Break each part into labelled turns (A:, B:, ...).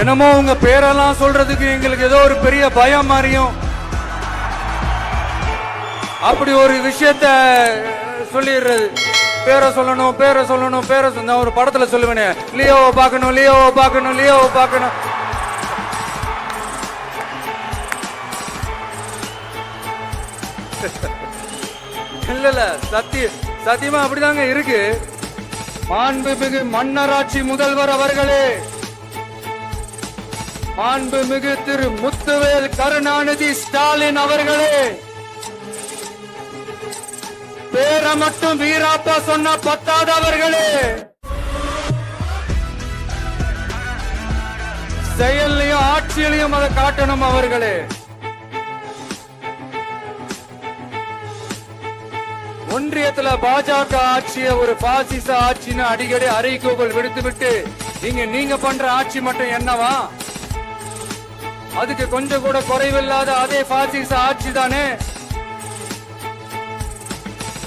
A: என்னமோ உங்க பேரெல்லாம் சொல்றதுக்கு எங்களுக்கு ஏதோ ஒரு பெரிய பயம் மாதிரியும். அப்படி ஒரு விஷயத்த சொல்லிடுறது. பேரை சொல்லணும் பேரை சொல்லணும் பேரை சொன்ன ஒரு படத்துல சொல்லுவேனே. லியோவை பார்க்கணும் லியோவை பார்க்கணும் லியோவை பார்க்கணும். இல்ல இல்ல சத்திய சத்தியமா அப்படிதாங்க இருக்கு. மாண்புமிகு மன்னராட்சி முதல்வர் அவர்களே. மாண்புமிகு திரு முத்துவேல் கருணாநிதி ஸ்டாலின் அவர்களே. பேரை மட்டும் வீராப்பா சொன்ன பத்தாதவர்களே செயல்லையும் ஆட்சியிலையும் அதை காட்டணும் அவர்களே. ஒன்றியத்துல பாஜக ஆட்சிய ஒரு பாசிச ஆட்சின்னு அடிக்கடி அறிவிக்கைகள் விடுத்துவிட்டு இங்க நீங்க பண்ற ஆட்சி மட்டும் என்னவா? அதுக்கு கொஞ்சம் கூட குறைவில்லாத அதே பாசிச ஆட்சி தானே?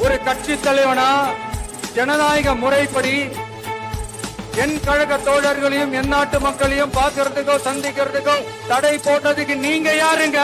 A: ஒரு கட்சி தலைவனா ஜனநாயக முறைப்படி என் கழக தோழர்களையும் என் நாட்டு மக்களையும் பார்க்கறதுக்கோ சந்திக்கிறதுக்கோ தடை போட்டதுக்கு நீங்க யாருங்க?